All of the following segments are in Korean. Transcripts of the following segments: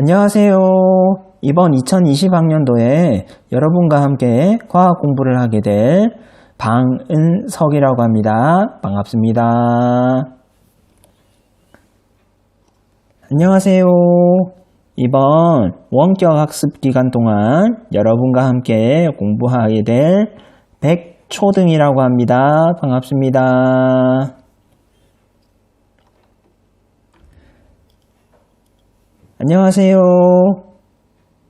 안녕하세요. 이번 2020학년도에 여러분과 함께 과학 공부를 하게 될 방은석이라고 합니다. 반갑습니다. 안녕하세요. 이번 원격 학습 기간 동안 여러분과 함께 공부하게 될 백초등이라고 합니다. 반갑습니다. 안녕하세요.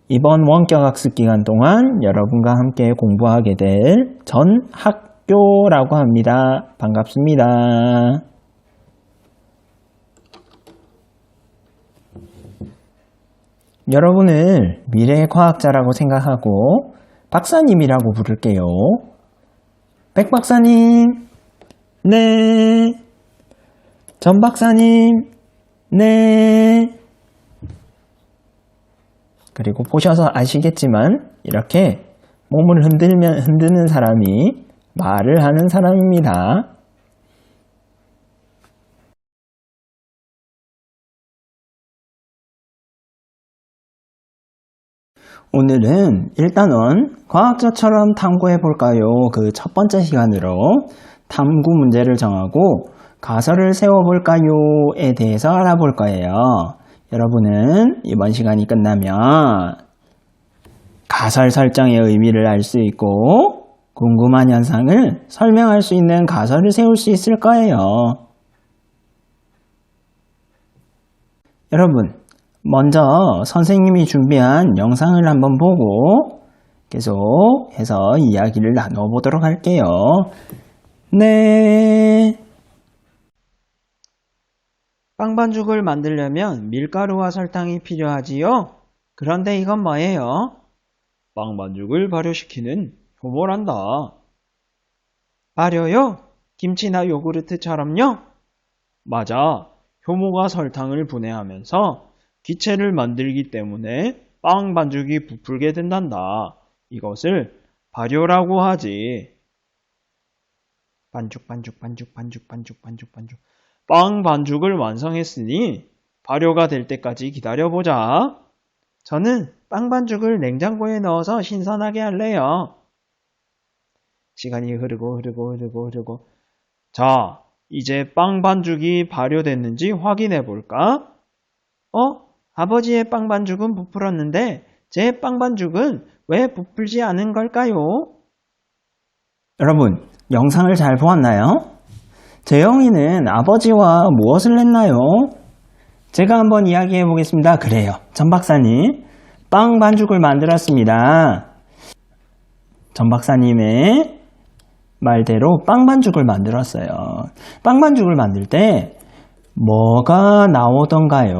이번 원격 학습 기간 동안 여러분과 함께 공부하게 될 전 학교라고 합니다. 반갑습니다. 여러분을 미래의 과학자라고 생각하고 박사님이라고 부를게요. 백 박사님, 네. 전 박사님, 네. 그리고 보셔서 아시겠지만 이렇게 몸을 흔들면 흔드는 사람이 말을 하는 사람입니다. 오늘은 일단은 과학자처럼 탐구해 볼까요? 그 첫 번째 시간으로 탐구 문제를 정하고 가설을 세워 볼까요?에 대해서 알아볼 거예요. 여러분은 이번 시간이 끝나면 가설 설정의 의미를 알 수 있고 궁금한 현상을 설명할 수 있는 가설을 세울 수 있을 거예요. 여러분, 먼저 선생님이 준비한 영상을 한번 보고 계속 해서 이야기를 나눠보도록 할게요. 네. 빵반죽을 만들려면 밀가루와 설탕이 필요하지요? 그런데 이건 뭐예요? 빵반죽을 발효시키는 효모란다. 발효요? 김치나 요구르트처럼요? 맞아. 효모가 설탕을 분해하면서 기체를 만들기 때문에 빵 반죽이 부풀게 된단다. 이것을 발효라고 하지. 반죽, 반죽, 반죽, 반죽, 반죽, 반죽, 반죽. 빵 반죽을 완성했으니 발효가 될 때까지 기다려보자. 저는 빵 반죽을 냉장고에 넣어서 신선하게 할래요. 시간이 흐르고 흐르고 흐르고 흐르고. 자, 이제 빵 반죽이 발효됐는지 확인해 볼까? 어? 아버지의 빵 반죽은 부풀었는데 제 빵 반죽은 왜 부풀지 않은 걸까요? 여러분, 영상을 잘 보았나요? 재영이는 아버지와 무엇을 했나요? 제가 한번 이야기해 보겠습니다. 그래요. 전 박사님, 빵 반죽을 만들었습니다. 전 박사님의 말대로 빵 반죽을 만들었어요. 빵 반죽을 만들 때 뭐가 나오던가요?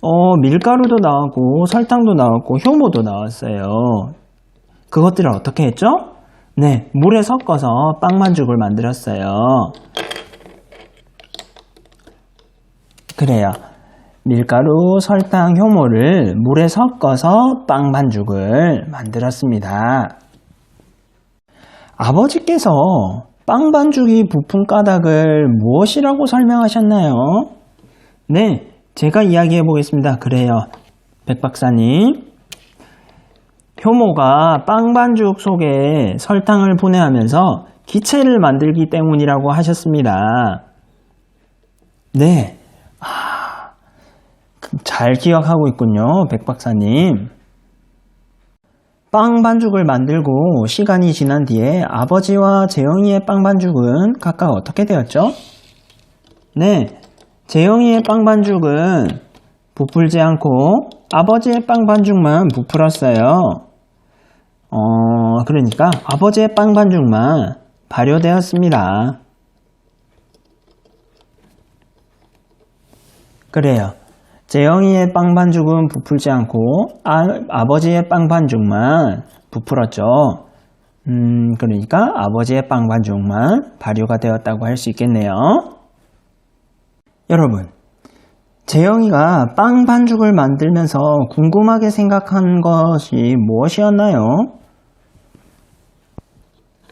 어, 밀가루도 나오고 설탕도 나왔고 효모도 나왔어요. 그것들을 어떻게 했죠? 네, 물에 섞어서 빵 반죽을 만들었어요. 그래요. 밀가루, 설탕, 효모를 물에 섞어서 빵 반죽을 만들었습니다. 아버지께서 빵 반죽이 부푼 까닭을 무엇이라고 설명하셨나요? 네, 제가 이야기해 보겠습니다. 그래요. 백 박사님. 효모가 빵 반죽 속에 설탕을 분해하면서 기체를 만들기 때문이라고 하셨습니다. 네. 아, 잘 기억하고 있군요. 백 박사님. 빵 반죽을 만들고 시간이 지난 뒤에 아버지와 재영이의 빵 반죽은 각각 어떻게 되었죠? 네, 재영이의 빵 반죽은 부풀지 않고 아버지의 빵 반죽만 부풀었어요. 어, 그러니까 아버지의 빵 반죽만 발효되었습니다. 그래요. 재영이의 빵 반죽은 부풀지 않고 아, 버지의 빵 반죽만 부풀었죠. 음, 그러니까 아버지의 빵 반죽만 발효가 되었다고 할 수 있겠네요. 여러분, 재영이가 빵 반죽을 만들면서 궁금하게 생각한 것이 무엇이었나요?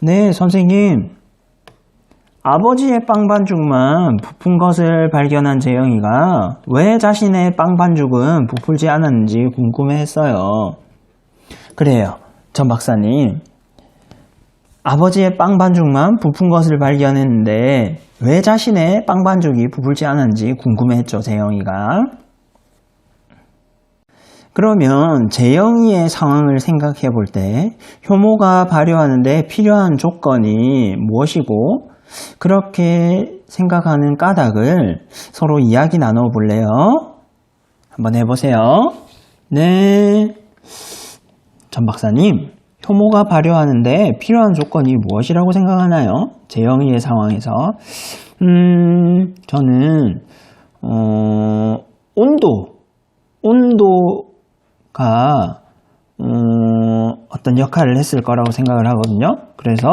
네, 선생님. 아버지의 빵 반죽만 부푼 것을 발견한 재영이가 왜 자신의 빵 반죽은 부풀지 않았는지 궁금해했어요. 그래요. 전 박사님. 아버지의 빵 반죽만 부푼 것을 발견했는데 왜 자신의 빵 반죽이 부풀지 않았는지 궁금해했죠, 재영이가. 그러면 재영이의 상황을 생각해 볼 때 효모가 발효하는데 필요한 조건이 무엇이고 그렇게 생각하는 까닭을 서로 이야기 나눠 볼래요? 한번 해보세요. 네. 전 박사님, 효모가 발효하는데 필요한 조건이 무엇이라고 생각하나요? 재영이의 상황에서. 음, 저는, 어, 온도, 온도 가, 어, 어떤 역할을 했을 거라고 생각을 하거든요. 그래서,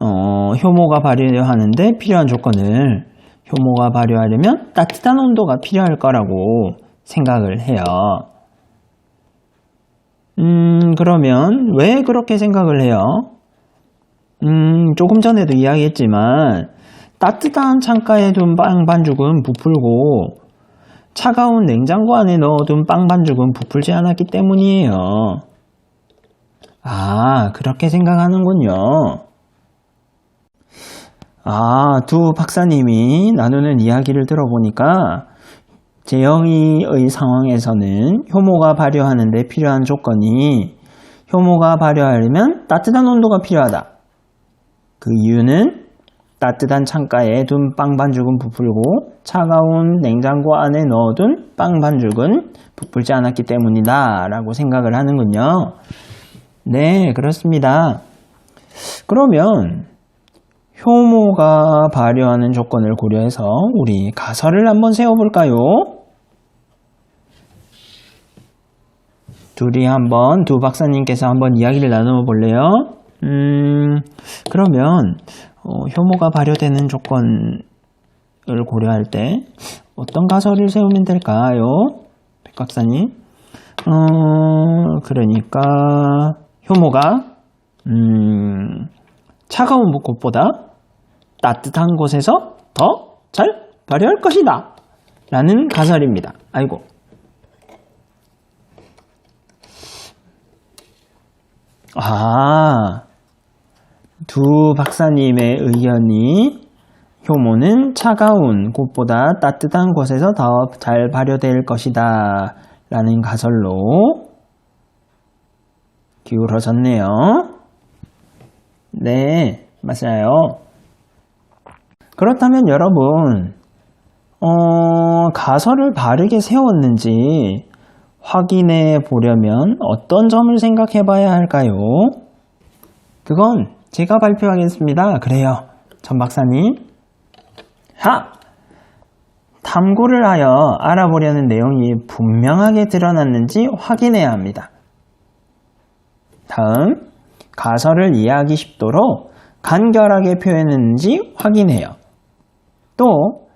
어, 효모가 발효하는데 필요한 조건을 효모가 발효하려면 따뜻한 온도가 필요할 거라고 생각을 해요. 음, 그러면 왜 그렇게 생각을 해요? 음, 조금 전에도 이야기했지만 따뜻한 창가에 둔 빵 반죽은 부풀고 차가운 냉장고 안에 넣어둔 빵 반죽은 부풀지 않았기 때문이에요. 아, 그렇게 생각하는군요. 아, 두 박사님이 나누는 이야기를 들어보니까 재영이의 상황에서는 효모가 발효하는데 필요한 조건이 효모가 발효하려면 따뜻한 온도가 필요하다. 그 이유는 따뜻한 창가에 둔 빵 반죽은 부풀고 차가운 냉장고 안에 넣어둔 빵 반죽은 부풀지 않았기 때문이다. 라고 생각을 하는군요. 네, 그렇습니다. 그러면 효모가 발효하는 조건을 고려해서 우리 가설을 한번 세워볼까요? 둘이 한번 두 박사님께서 한번 이야기를 나눠 볼래요? 음, 그러면 어, 효모가 발효되는 조건을 고려할 때 어떤 가설을 세우면 될까요? 백 박사님? 어, 그러니까 효모가 음, 차가운 곳보다 따뜻한 곳에서 더 잘 발효할 것이다. 라는 가설입니다. 아이고. 아, 두 박사님의 의견이 효모는 차가운 곳보다 따뜻한 곳에서 더 잘 발효될 것이다. 라는 가설로 기울어졌네요. 네, 맞아요. 그렇다면 여러분, 어, 가설을 바르게 세웠는지 확인해 보려면 어떤 점을 생각해 봐야 할까요? 그건 제가 발표하겠습니다. 그래요. 전 박사님. 하! 탐구를 하여 알아보려는 내용이 분명하게 드러났는지 확인해야 합니다. 다음, 가설을 이해하기 쉽도록 간결하게 표현했는지 확인해요. 또,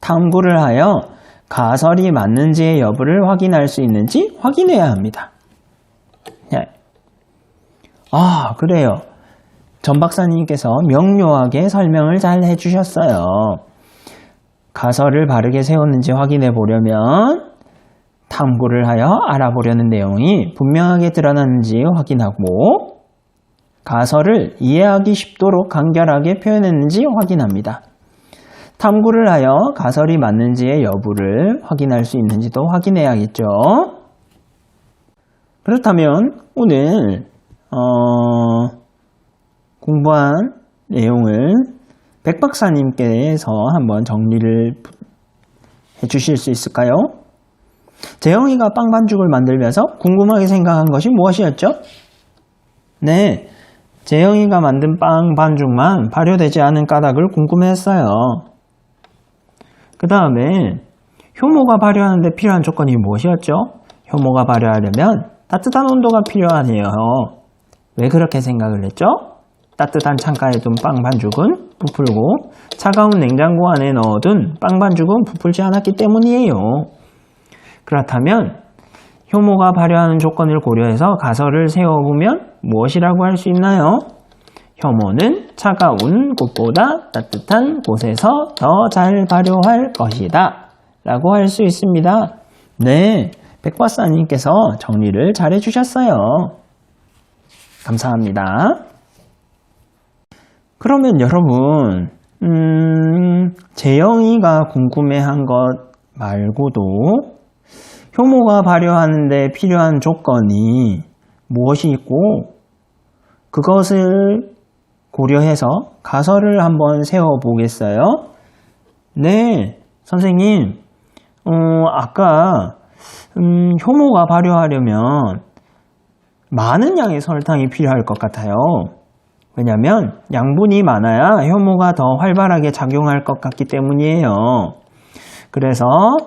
탐구를 하여 가설이 맞는지의 여부를 확인할 수 있는지 확인해야 합니다. 네. 아, 그래요. 전 박사님께서 명료하게 설명을 잘 해주셨어요. 가설을 바르게 세웠는지 확인해 보려면 탐구를 하여 알아보려는 내용이 분명하게 드러났는지 확인하고 가설을 이해하기 쉽도록 간결하게 표현했는지 확인합니다. 탐구를 하여 가설이 맞는지의 여부를 확인할 수 있는지도 확인해야겠죠. 그렇다면 오늘 어, 공부한 내용을 백 박사님께서 한번 정리를 해주실 수 있을까요? 재영이가 빵 반죽을 만들면서 궁금하게 생각한 것이 무엇이었죠? 네, 재영이가 만든 빵 반죽만 발효되지 않은 까닭을 궁금해했어요. 그 다음에 효모가 발효하는데 필요한 조건이 무엇이었죠? 효모가 발효하려면 따뜻한 온도가 필요하네요. 왜 그렇게 생각을 했죠? 따뜻한 창가에 둔 빵 반죽은 부풀고 차가운 냉장고 안에 넣어둔 빵 반죽은 부풀지 않았기 때문이에요. 그렇다면 효모가 발효하는 조건을 고려해서 가설을 세워보면 무엇이라고 할 수 있나요? 효모는 차가운 곳보다 따뜻한 곳에서 더 잘 발효할 것이다. 라고 할 수 있습니다. 네, 백박사님께서 정리를 잘 해주셨어요. 감사합니다. 그러면 여러분, 음, 재영이가 궁금해한 것 말고도 효모가 발효하는데 필요한 조건이 무엇이 있고 그것을 고려해서 가설을 한번 세워보겠어요? 네, 선생님, 어, 아까 음, 효모가 발효하려면 많은 양의 설탕이 필요할 것 같아요. 왜냐하면 양분이 많아야 효모가 더 활발하게 작용할 것 같기 때문이에요. 그래서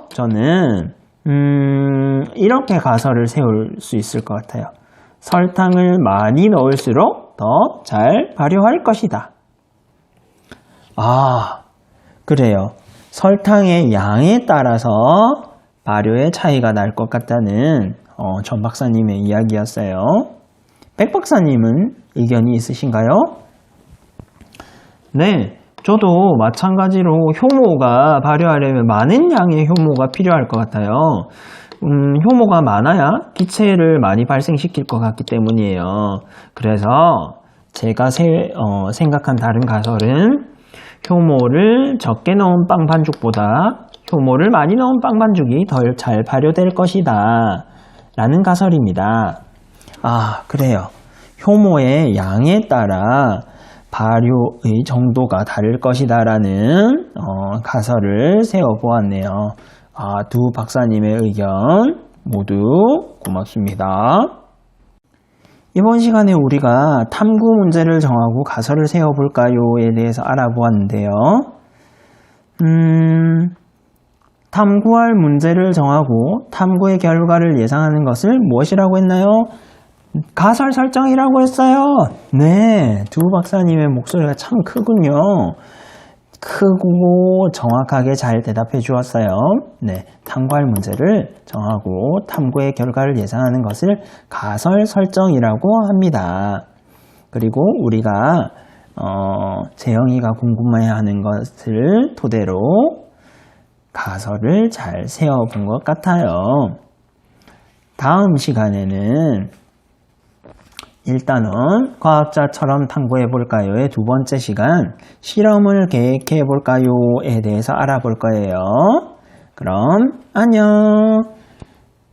저는 음, 이렇게 가설을 세울 수 있을 것 같아요. 설탕을 많이 넣을수록 더 잘 발효할 것이다. 아, 그래요. 설탕의 양에 따라서 발효의 차이가 날 것 같다는 어, 전 박사님의 이야기였어요. 백 박사님은 의견이 있으신가요? 네, 저도 마찬가지로 효모가 발효하려면 많은 양의 효모가 필요할 것 같아요. 음, 효모가 많아야 기체를 많이 발생시킬 것 같기 때문이에요. 그래서 제가 세- 어, 생각한 다른 가설은 효모를 적게 넣은 빵 반죽보다 효모를 많이 넣은 빵 반죽이 덜 잘 발효될 것이다. 라는 가설입니다. 아, 그래요. 효모의 양에 따라 발효의 정도가 다를 것이다라는 어, 가설을 세워보았네요. 아, 두 박사님의 의견 모두 고맙습니다. 이번 시간에 우리가 탐구 문제를 정하고 가설을 세워볼까요에 대해서 알아보았는데요. 음, 탐구할 문제를 정하고 탐구의 결과를 예상하는 것을 무엇이라고 했나요? 가설 설정이라고 했어요. 네, 두 박사님의 목소리가 참 크군요. 크고 정확하게 잘 대답해 주었어요. 네, 탐구할 문제를 정하고 탐구의 결과를 예상하는 것을 가설 설정이라고 합니다. 그리고 우리가 어, 재영이가 궁금해하는 것을 토대로 가설을 잘 세워본 것 같아요. 다음 시간에는 일단은 과학자처럼 탐구해 볼까요의 두 번째 시간 실험을 계획해 볼까요에 대해서 알아볼 거예요. 그럼 안녕.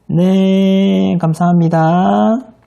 네, 감사합니다.